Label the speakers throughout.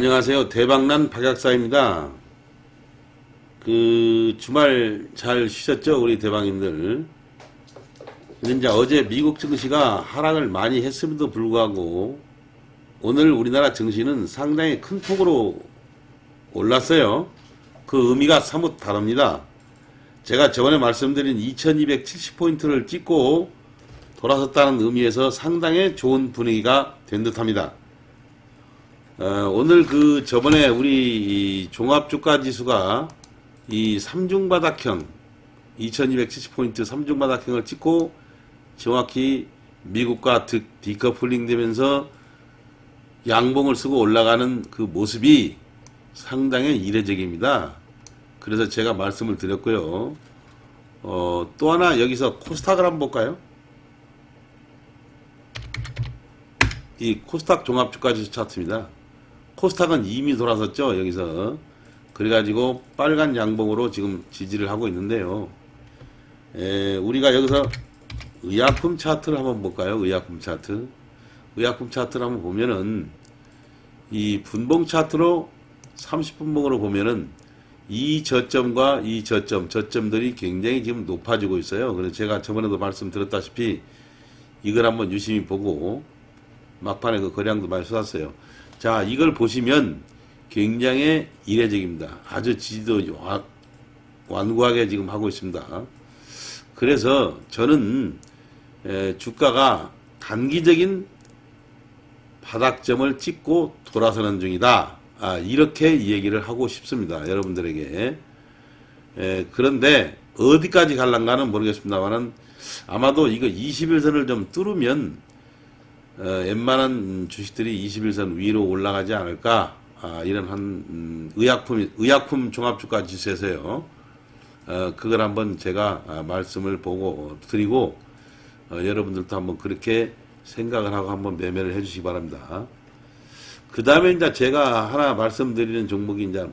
Speaker 1: 안녕하세요. 대박난 박약사입니다. 그 주말 잘 쉬셨죠? 우리 대방님들. 근데 이제 어제 미국 증시가 하락을 많이 했음에도 불구하고 오늘 우리나라 증시는 상당히 큰 폭으로 올랐어요. 그 의미가 사뭇 다릅니다. 제가 저번에 말씀드린 2270포인트를 찍고 돌아섰다는 의미에서 상당히 좋은 분위기가 된 듯합니다. 어, 오늘 그 저번에 우리 이 종합주가 지수가 이 삼중바닥형 2270포인트 삼중바닥형을 찍고 정확히 미국과 득 디커플링 되면서 양봉을 쓰고 올라가는 그 모습이 상당히 이례적입니다. 그래서 제가 말씀을 드렸고요. 어, 또 하나 여기서 코스닥을 한번 볼까요? 이 코스닥 종합주가지수 차트입니다. 코스닥은 이미 돌아섰죠 여기서. 그래가지고 빨간 양봉으로 지금 지지를 하고 있는데요. 에, 우리가 여기서 의약품 차트를 한번 볼까요? 의약품 차트. 의약품 차트를 한번 보면은 이 분봉 차트로 30분봉으로 보면은 이 저점과 이 저점 저점들이 굉장히 지금 높아지고 있어요. 그래서 제가 저번에도 말씀드렸다시피 이걸 한번 유심히 보고 막판에 그 거량도 많이 쏟았어요. 자, 이걸 보시면 굉장히 이례적입니다. 아주 지지도 와- 완고하게 지금 하고 있습니다. 그래서 저는 에, 주가가 단기적인 바닥점을 찍고 돌아서는 중이다. 아, 이렇게 얘기를 하고 싶습니다. 여러분들에게. 에, 그런데 어디까지 갈란가는 모르겠습니다만은 아마도 이거 21선을 좀 뚫으면 어, 웬만한 주식들이 21선 위로 올라가지 않을까 아, 이런 한 음, 의약품 의약품 종합주가 지수에서요. 어, 그걸 한번 제가 아, 말씀을 보고 드리고 어, 여러분들도 한번 그렇게 생각을 하고 한번 매매를 해주시기 바랍니다. 그 다음에 이제 제가 하나 말씀드리는 종목이 이제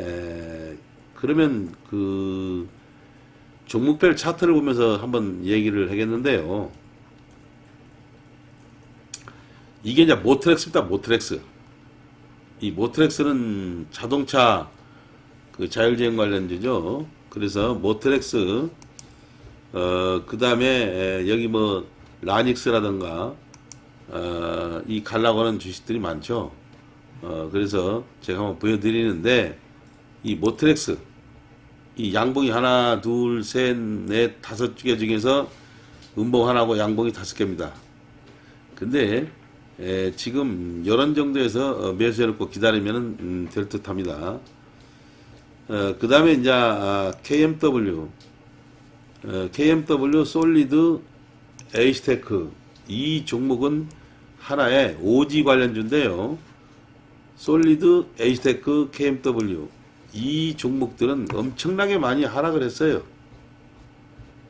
Speaker 1: 에, 그러면 그 종목별 차트를 보면서 한번 얘기를 하겠는데요. 이게 이제 모트렉스입니다. 모트렉스. 이 모트렉스는 자동차 그 자율주행 관련주죠. 그래서 모트렉스 어 그 다음에 여기 뭐 라닉스라든가 어 이 갈라고 하는 주식들이 많죠. 어 그래서 제가 한번 보여드리는데 이 모트렉스 이 양봉이 하나 둘셋넷 다섯 개 중에서 음봉 하나고 양봉이 다섯 개입니다. 근데 에, 지금 이런 정도에서 어, 매수해놓고 기다리면은 음, 될 듯합니다. 어, 그 다음에 이제 아, KMW, 어, KMW 솔리드 에이스테크 이 종목은 하나의 오지 관련주인데요. 솔리드 에이스테크 KMW 이 종목들은 엄청나게 많이 하락을 했어요.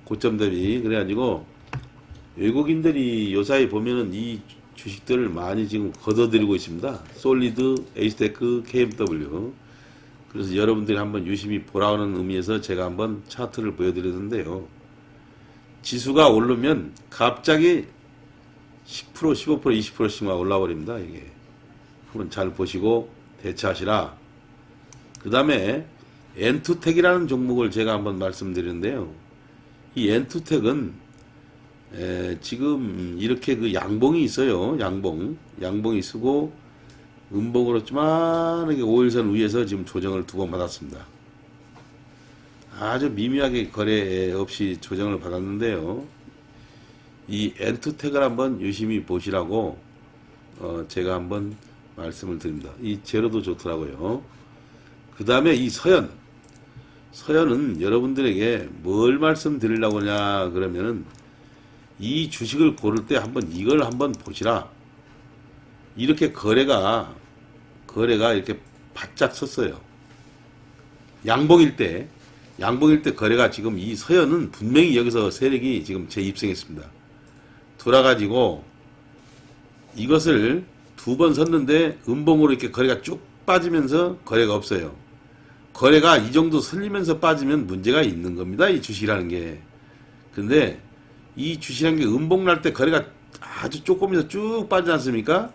Speaker 1: 고점 대비 그래가지고 외국인들이 요사이 보면은 이 주식들을 많이 지금 걷어들이고 있습니다. 솔리드, 에이스테크, KMW. 그래서 여러분들이 한번 유심히 보라는 의미에서 제가 한번 차트를 보여드렸는데요. 지수가 오르면 갑자기 10%, 15%, 20%씩 막 올라버립니다. 이게. 한번 잘 보시고 대처하시라. 그 다음에 엔투텍이라는 종목을 제가 한번 말씀드리는데요. 이 엔투텍은 에, 지금 이렇게 그 양봉이 있어요. 양봉. 양봉이 쓰고 음봉으로 쪼만하게 5일선 위에서 지금 조정을 두 번 받았습니다. 아주 미미하게 거래 없이 조정을 받았는데요. 이 엔투텍을 한번 유심히 보시라고 어, 제가 한번 말씀을 드립니다. 이 제로도 좋더라고요. 그 다음에 이 서현. 서현은 여러분들에게 뭘 말씀드리려고 하냐 그러면은 이 주식을 고를 때 한번 이걸 한번 보시라. 이렇게 거래가 거래가 이렇게 바짝 섰어요. 양봉일 때 양봉일 때 거래가 지금 이 서현은 분명히 여기서 세력이 지금 재입성했습니다. 돌아가지고 이것을 두 번 섰는데 음봉으로 이렇게 거래가 쭉 빠지면서 거래가 없어요. 거래가 이 정도 설리면서 빠지면 문제가 있는 겁니다. 이 주식이라는 게. 근데 이 주식이라는 게 음봉 날 때 거래가 아주 조금이서 쭉 빠지지 않습니까?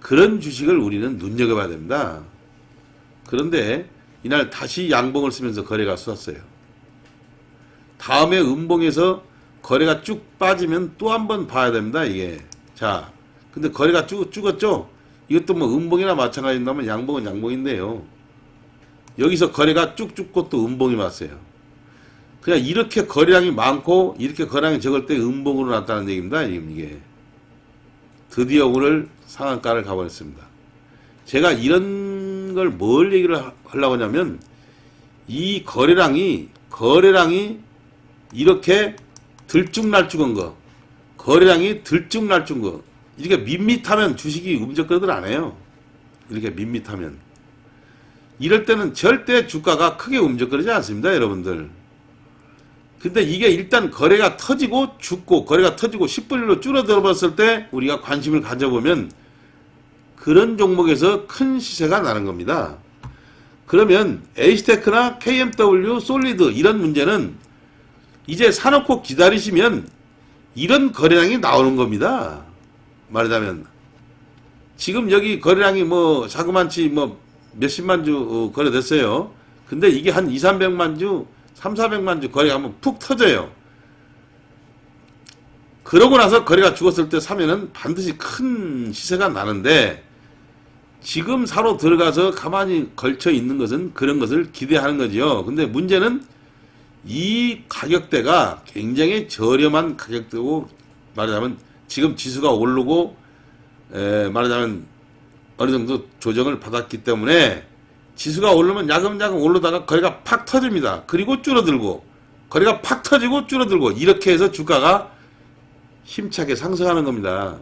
Speaker 1: 그런 주식을 우리는 눈여겨봐야 됩니다. 그런데 이날 다시 양봉을 쓰면서 거래가 쏟았어요. 다음에 음봉에서 거래가 쭉 빠지면 또 한 번 봐야 됩니다. 이게 자, 근데 거래가 쭉 죽었죠. 이것도 뭐 음봉이나 마찬가지인다면 양봉은 양봉인데요. 여기서 거래가 쭉 죽고 또 음봉이 왔어요. 그냥 이렇게 거래량이 많고 이렇게 거래량이 적을 때 음봉으로 났다는 얘기입니다. 이게 드디어 오늘 상한가를 가버렸습니다. 제가 이런 걸 뭘 얘기를 하- 하려고 하냐면 이 거래량이 거래량이 이렇게 들쭉날쭉한 거 거래량이 들쭉날쭉한 거 이렇게 밋밋하면 주식이 움직거들 안 해요. 이렇게 밋밋하면 이럴 때는 절대 주가가 크게 움직거리지 않습니다, 여러분들. 근데 이게 일단 거래가 터지고 죽고 거래가 터지고 10분의 1로 줄어들어 봤을 때 우리가 관심을 가져보면 그런 종목에서 큰 시세가 나는 겁니다. 그러면 H테크나 KMW, 솔리드 이런 문제는 이제 사놓고 기다리시면 이런 거래량이 나오는 겁니다. 말하자면 지금 여기 거래량이 뭐 자그만치 뭐 몇십만 주 어, 거래됐어요. 근데 이게 한 2, 300만 주, 3, 400만 주 거래가 한번 푹 터져요. 그러고 나서 거래가 죽었을 때 사면은 반드시 큰 시세가 나는데 지금 사로 들어가서 가만히 걸쳐 있는 것은 그런 것을 기대하는 거지요. 근데 문제는 이 가격대가 굉장히 저렴한 가격대고 말하자면 지금 지수가 오르고 에, 말하자면 어느 정도 조정을 받았기 때문에 지수가 오르면 야금야금 오르다가 거래가 팍 터집니다. 그리고 줄어들고 거래가 팍 터지고 줄어들고 이렇게 해서 주가가 힘차게 상승하는 겁니다.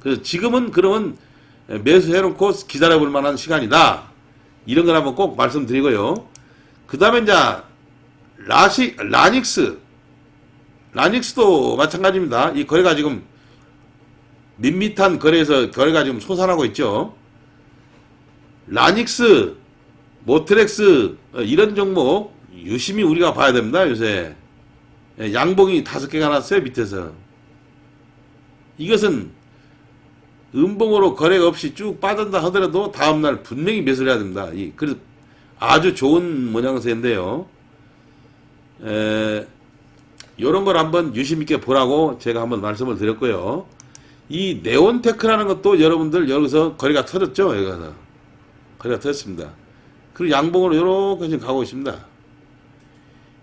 Speaker 1: 그래서 지금은 그러면 매수해놓고 기다려볼 만한 시간이다. 이런 걸 한번 꼭 말씀드리고요. 그 다음에 이제 라시, 라닉스. 라닉스도 마찬가지입니다. 이 거래가 지금 밋밋한 거래에서 거래가 지금 솟아나고 있죠. 라닉스, 모트렉스, 어, 이런 종목 유심히 우리가 봐야 됩니다, 요새. 예, 양봉이 다섯 개가 났어요, 밑에서. 이것은 음봉으로 거래가 없이 쭉 빠진다 하더라도 다음날 분명히 매수를 해야 됩니다. 이, 그래서 아주 좋은 모양새인데요. 에, 요런 걸 한번 유심 있게 보라고 제가 한번 말씀을 드렸고요. 이 네온테크라는 것도 여러분들 여기서 거래가 터졌죠, 여기서. 거래가 터졌습니다. 그리고 양봉으로 요렇게 지금 가고 있습니다.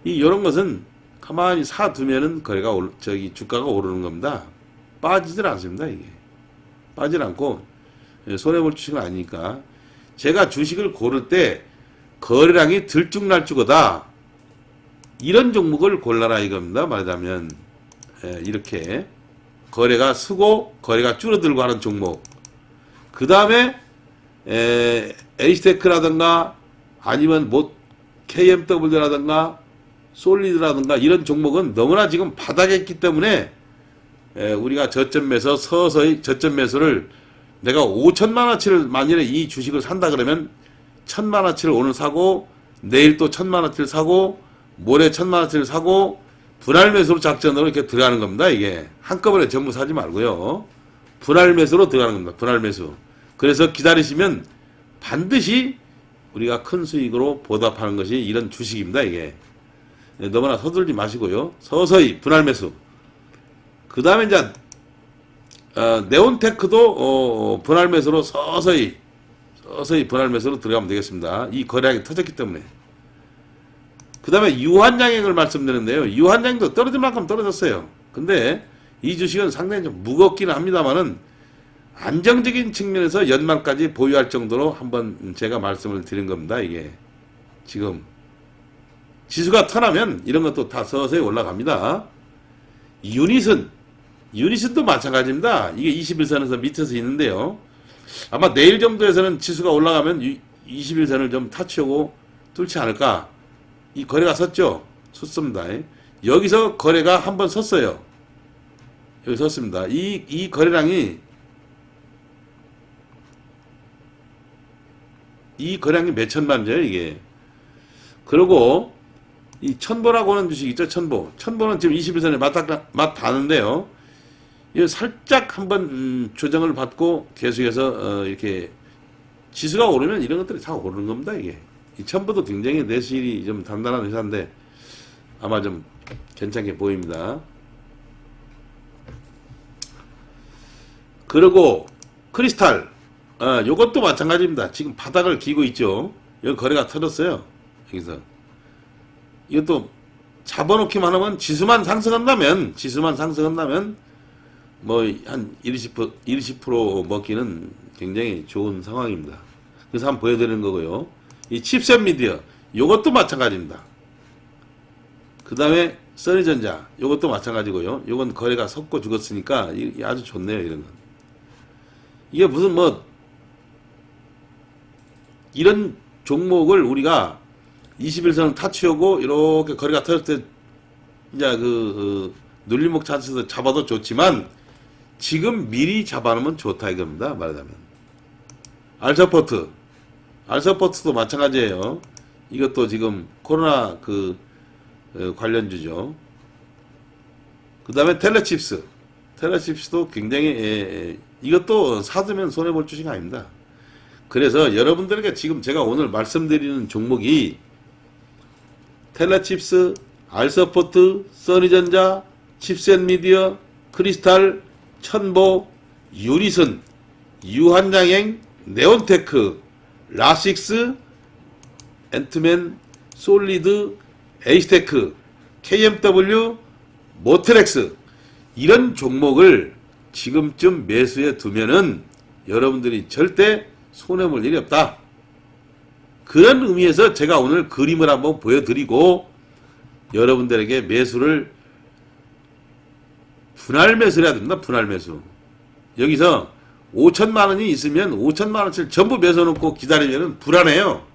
Speaker 1: 이 요런 것은 가만히 사두면은 거래가 올, 저기 주가가 오르는 겁니다. 빠지질 않습니다, 이게. 빠지질 않고 예, 손해 볼 주식은 아니니까. 제가 주식을 고를 때 거래량이 들쭉날쭉하다. 이런 종목을 골라라 이겁니다. 말하자면 예, 이렇게 거래가 쓰고 거래가 줄어들고 하는 종목. 그 다음에 H테크라든가 아니면 뭐 KMW라든가 솔리드라든가 이런 종목은 너무나 지금 바닥에 있기 때문에 에, 우리가 저점 매수 서서히 저점 매수를 내가 5천만 원치를 만일에 이 주식을 산다 그러면 천만 원치를 오늘 사고 내일 또 천만 원치를 사고 모레 천만 원치를 사고 분할 매수로 작전으로 이렇게 들어가는 겁니다. 이게 한꺼번에 전부 사지 말고요. 분할 매수로 들어가는 겁니다. 분할 매수. 그래서 기다리시면 반드시 우리가 큰 수익으로 보답하는 것이 이런 주식입니다. 이게 네, 너무나 서둘지 마시고요. 서서히 분할 매수. 그 다음에 이제 어, 네온테크도 어, 분할 매수로 서서히 서서히 분할 매수로 들어가면 되겠습니다. 이 거래량이 터졌기 때문에. 그 다음에 유한양액을 말씀드렸는데요. 유한양도 떨어질 만큼 떨어졌어요. 근데 이 주식은 상당히 좀 무겁기는 합니다만은 안정적인 측면에서 연말까지 보유할 정도로 한번 제가 말씀을 드린 겁니다. 이게 지금 지수가 터나면 이런 것도 다 서서히 올라갑니다. 유닛은 유닛은 마찬가지입니다. 이게 21선에서 밑에서 있는데요. 아마 내일 정도에서는 지수가 올라가면 21선을 좀 타치하고 뚫지 않을까. 이 거래가 섰죠. 섰습니다. 여기서 거래가 한번 섰어요. 여기 섰습니다. 이, 이 거래량이 이 거래량이 몇 천만이죠, 이게. 그리고 이 천보라고 하는 주식 있죠, 천보. 천보는 지금 21선에 맞닿, 맞닿는데요. 이 살짝 한번 음, 조정을 받고 계속해서 어, 이렇게 지수가 오르면 이런 것들이 다 오르는 겁니다 이게 이 첨부도 굉장히 내실이 좀 단단한 회사인데 아마 좀 괜찮게 보입니다. 그리고 크리스탈 어, 요것도 마찬가지입니다. 지금 바닥을 기고 있죠. 여기 거래가 터졌어요. 여기서 이것도 잡아놓기만 하면 지수만 상승한다면 지수만 상승한다면 뭐 한 20% 20% 먹기는 굉장히 좋은 상황입니다. 그래서 한번 보여드리는 거고요. 이 칩셋 미디어 요것도 마찬가지입니다. 그 다음에 써니전자 요것도 마찬가지고요. 요건 거래가 섞고 죽었으니까 아주 좋네요 이런 건. 이게 무슨 뭐 이런 종목을 우리가 21선을 타치하고 이렇게 거리가 터질 때 이제 그, 그 눌림목 찬스에서 잡아도 좋지만 지금 미리 잡아놓으면 좋다 이겁니다. 말하자면. 알서포트. 알서포트도 마찬가지예요. 이것도 지금 코로나 그 어, 관련주죠. 그 다음에 텔레칩스. 텔레칩스도 굉장히 예, 예, 이것도 사두면 손해볼 주식 아닙니다 그래서 여러분들에게 지금 제가 오늘 말씀드리는 종목이 텔레칩스, 알서포트, 써니전자, 칩셋 미디어, 크리스탈, 천보, 유리선, 유한양행, 네온테크, 라식스, 엔트맨, 솔리드, 에이스테크, KMW, 모트렉스. 이런 종목을 지금쯤 매수해 두면은 여러분들이 절대 손해볼 일이 없다. 그런 의미에서 제가 오늘 그림을 한번 보여드리고 여러분들에게 매수를 분할 매수를 해야 됩니다. 분할 매수. 여기서 5천만 원이 있으면 5천만 원치를 전부 매수 놓고 기다리면 불안해요.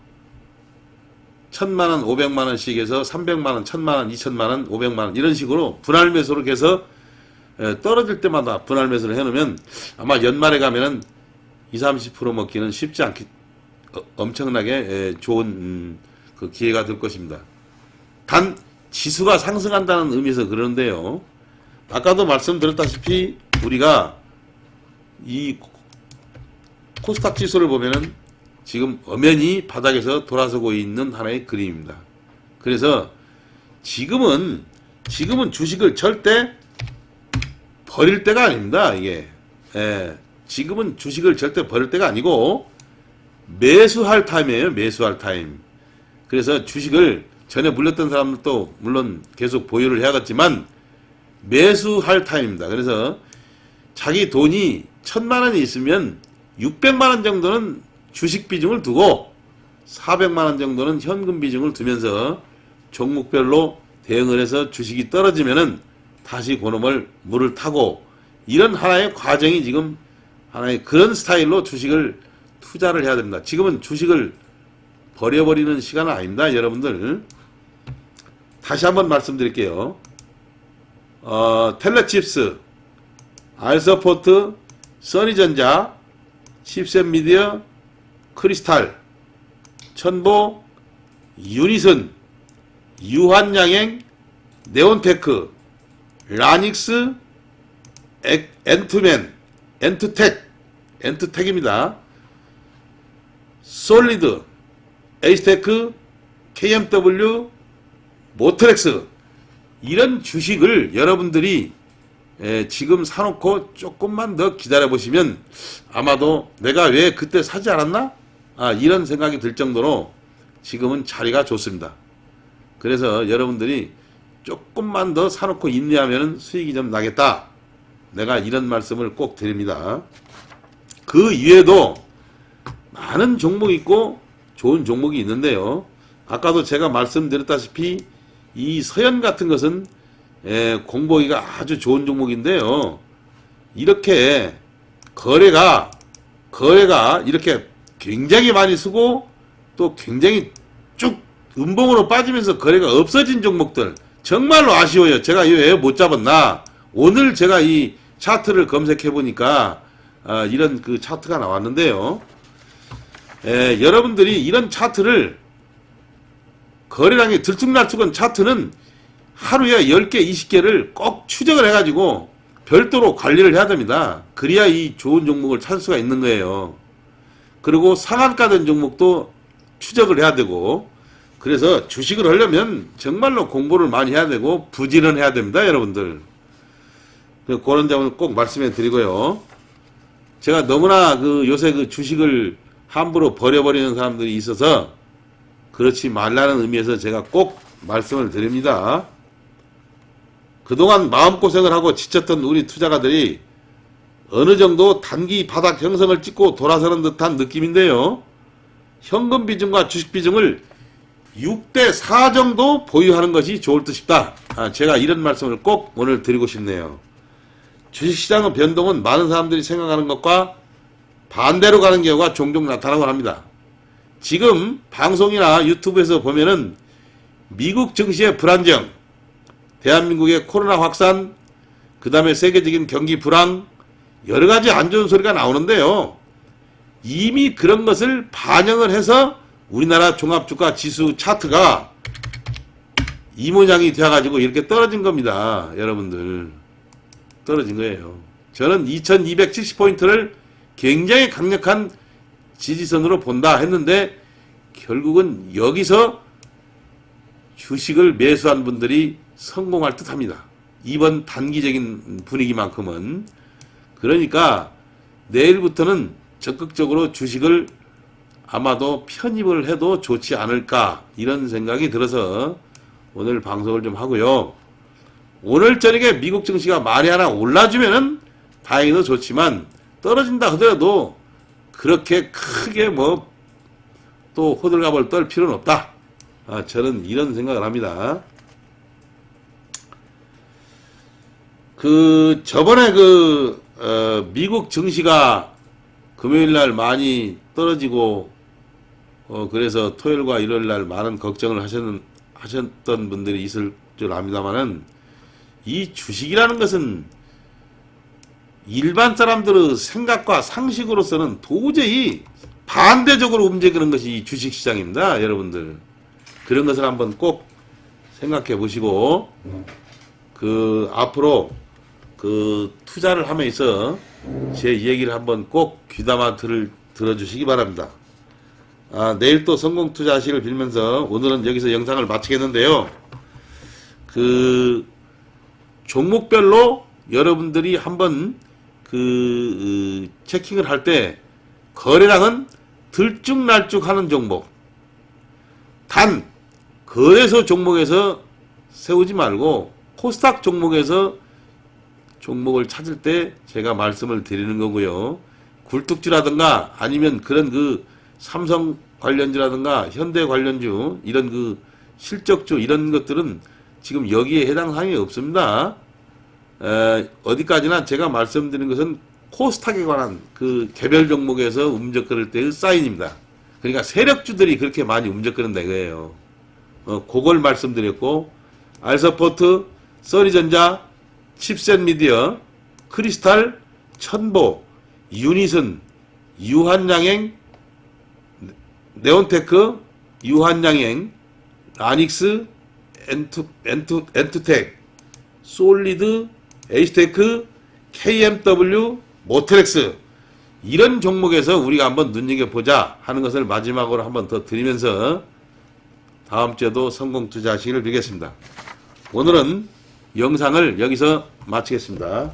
Speaker 1: 천만 원, 500만 원씩 해서 300만 원, 1000만 원, 2000만 원, 500만 원 이런 식으로 분할 매수로 해서 에, 떨어질 때마다 분할 매수를 해놓으면 아마 연말에 가면은 20, 30% 먹기는 쉽지 않겠 어, 엄청나게 에, 좋은 음, 그 기회가 될 것입니다. 단 지수가 상승한다는 의미에서 그러는데요. 아까도 말씀드렸다시피 우리가 이 코스닥 지수를 보면은 지금 엄연히 바닥에서 돌아서고 있는 하나의 그림입니다. 그래서 지금은 지금은 주식을 절대 버릴 때가 아닙니다. 이게 예, 지금은 주식을 절대 버릴 때가 아니고 매수할 타임이에요. 매수할 타임. 그래서 주식을 전에 물렸던 사람들도 물론 계속 보유를 해야겠지만 매수할 타임입니다. 그래서 자기 돈이 천만 원이 있으면 600만 원 정도는 주식 비중을 두고 400만 원 정도는 현금 비중을 두면서 종목별로 대응을 해서 주식이 떨어지면은 다시 그놈을 물을 타고 이런 하나의 과정이 지금 하나의 그런 스타일로 주식을 투자를 해야 됩니다. 지금은 주식을 버려버리는 시간은 아닙니다. 여러분들. 다시 한번 말씀드릴게요. 어, 텔레칩스, 알서포트, 써니전자, 칩셋 미디어, 크리스탈, 천보, 유니선, 유한양행, 네온테크, 라닉스, 엑- 엔트맨, 엔트텍, 엔트텍입니다. 솔리드, 에이스테크, KMW, 모트렉스 이런 주식을 여러분들이 에, 지금 사놓고 조금만 더 기다려 보시면 아마도 내가 왜 그때 사지 않았나? 아, 이런 생각이 들 정도로 지금은 자리가 좋습니다. 그래서 여러분들이 조금만 더 사놓고 인내하면 수익이 좀 나겠다. 내가 이런 말씀을 꼭 드립니다. 그 이외에도 많은 종목이 있고 좋은 종목이 있는데요. 아까도 제가 말씀드렸다시피 이 서현 같은 것은 에, 공부하기가 아주 좋은 종목인데요. 이렇게 거래가 거래가 이렇게 굉장히 많이 쓰고 또 굉장히 쭉 음봉으로 빠지면서 거래가 없어진 종목들 정말로 아쉬워요. 제가 이거 왜못 잡았나? 오늘 제가 이 차트를 검색해 보니까 아, 이런 그 차트가 나왔는데요. 에, 여러분들이 이런 차트를 거래량이 들쭉날쭉한 차트는 하루에 10개, 20개를 꼭 추적을 해가지고 별도로 관리를 해야 됩니다. 그래야 이 좋은 종목을 찾을 수가 있는 거예요. 그리고 상한가 된 종목도 추적을 해야 되고 그래서 주식을 하려면 정말로 공부를 많이 해야 되고 부지런 해야 됩니다, 여러분들. 그 그런 점은 꼭 말씀해 드리고요. 제가 너무나 그 요새 그 주식을 함부로 버려버리는 사람들이 있어서 그렇지 말라는 의미에서 제가 꼭 말씀을 드립니다. 그동안 마음고생을 하고 지쳤던 우리 투자가들이 어느 정도 단기 바닥 형성을 찍고 돌아서는 듯한 느낌인데요. 현금 비중과 주식 비중을 6대 4 정도 보유하는 것이 좋을 듯 싶다. 아, 제가 이런 말씀을 꼭 오늘 드리고 싶네요. 주식시장의 변동은 많은 사람들이 생각하는 것과 반대로 가는 경우가 종종 나타나곤 합니다. 지금 방송이나 유튜브에서 보면은 미국 증시의 불안정, 대한민국의 코로나 확산, 그 다음에 세계적인 경기 불황, 여러 가지 안 좋은 소리가 나오는데요. 이미 그런 것을 반영을 해서 우리나라 종합주가 지수 차트가 이 모양이 되어가지고 이렇게 떨어진 겁니다. 여러분들. 떨어진 거예요. 저는 2270포인트를 굉장히 강력한 지지선으로 본다 했는데 결국은 여기서 주식을 매수한 분들이 성공할 듯 합니다. 이번 단기적인 분위기만큼은. 그러니까 내일부터는 적극적으로 주식을 아마도 편입을 해도 좋지 않을까 이런 생각이 들어서 오늘 방송을 좀 하고요. 오늘 저녁에 미국 증시가 만에 하나 올라주면은 다행히도 좋지만 떨어진다 하더라도 그렇게 크게 뭐 또 호들갑을 떨 필요는 없다. 아, 저는 이런 생각을 합니다. 그 저번에 그 어, 미국 증시가 금요일 날 많이 떨어지고 어, 그래서 토요일과 일요일 날 많은 걱정을 하셨는, 하셨던 분들이 있을 줄 압니다만은 이 주식이라는 것은 일반 사람들의 생각과 상식으로서는 도저히 반대적으로 움직이는 것이 이 주식 시장입니다, 여러분들. 그런 것을 한번 꼭 생각해 보시고 그 앞으로 그 투자를 하면서 제 얘기를 한번 꼭 귀담아 들, 들어주시기 바랍니다. 아, 내일 또 성공 투자하시길 빌면서 오늘은 여기서 영상을 마치겠는데요. 그 종목별로 여러분들이 한번 그 어, 체킹을 할 때 거래량은 들쭉날쭉 하는 종목. 단 거래소 종목에서 세우지 말고 코스닥 종목에서 종목을 찾을 때 제가 말씀을 드리는 거고요. 굴뚝주라든가 아니면 그런 그 삼성 관련주라든가 현대 관련주 이런 그 실적주 이런 것들은 지금 여기에 해당 사항이 없습니다. 에, 어디까지나 제가 말씀드린 것은 코스닥에 관한 그 개별 종목에서 움직거릴 때의 사인입니다. 그러니까 세력주들이 그렇게 많이 움직거린다 이거예요. 어, 그걸 말씀드렸고 알서포트, 써니전자, 칩셋 미디어, 크리스탈, 천보, 유니슨, 유한양행, 네온테크, 유한양행, 아닉스, 엔투, 엔투, 엔투텍, 솔리드, 에이스테크, KMW, 모텔엑스 이런 종목에서 우리가 한번 눈여겨보자 하는 것을 마지막으로 한번 더 드리면서 다음 주에도 성공 투자하시기를 빌겠습니다. 오늘은 영상을 여기서 마치겠습니다.